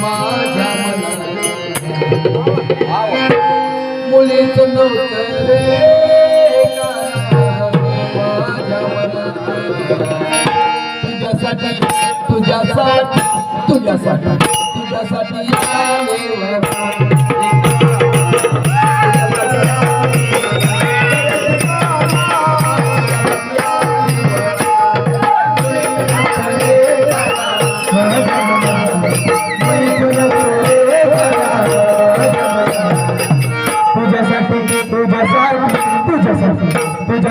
माझ्या मनात मुलीच नव्हतं रे माझ्या मनात तुझ्यासाठी तुझ्यासाठी तुझ्यासाठी तुझ्यासाठी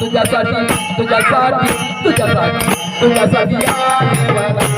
तुझ्यासाठी तुझ्यासाठी तुझ्यासाठी तुझ्यासाठी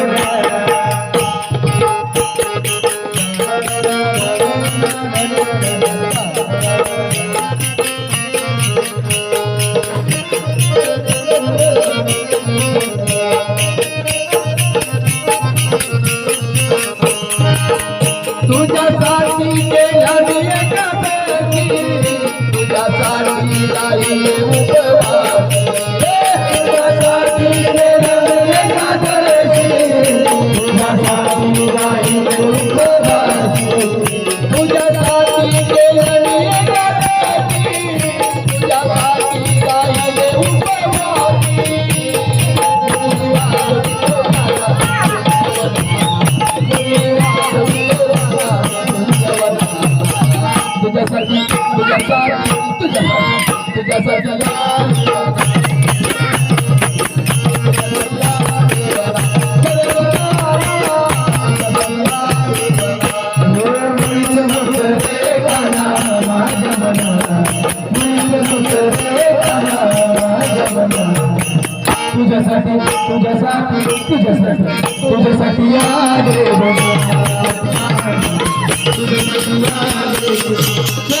你答不对我 तुझ्यासाठी तुझ्यासाठी तुझ्यासाठी तुझ्यासाठी या रे तुझ्यासाठी या रे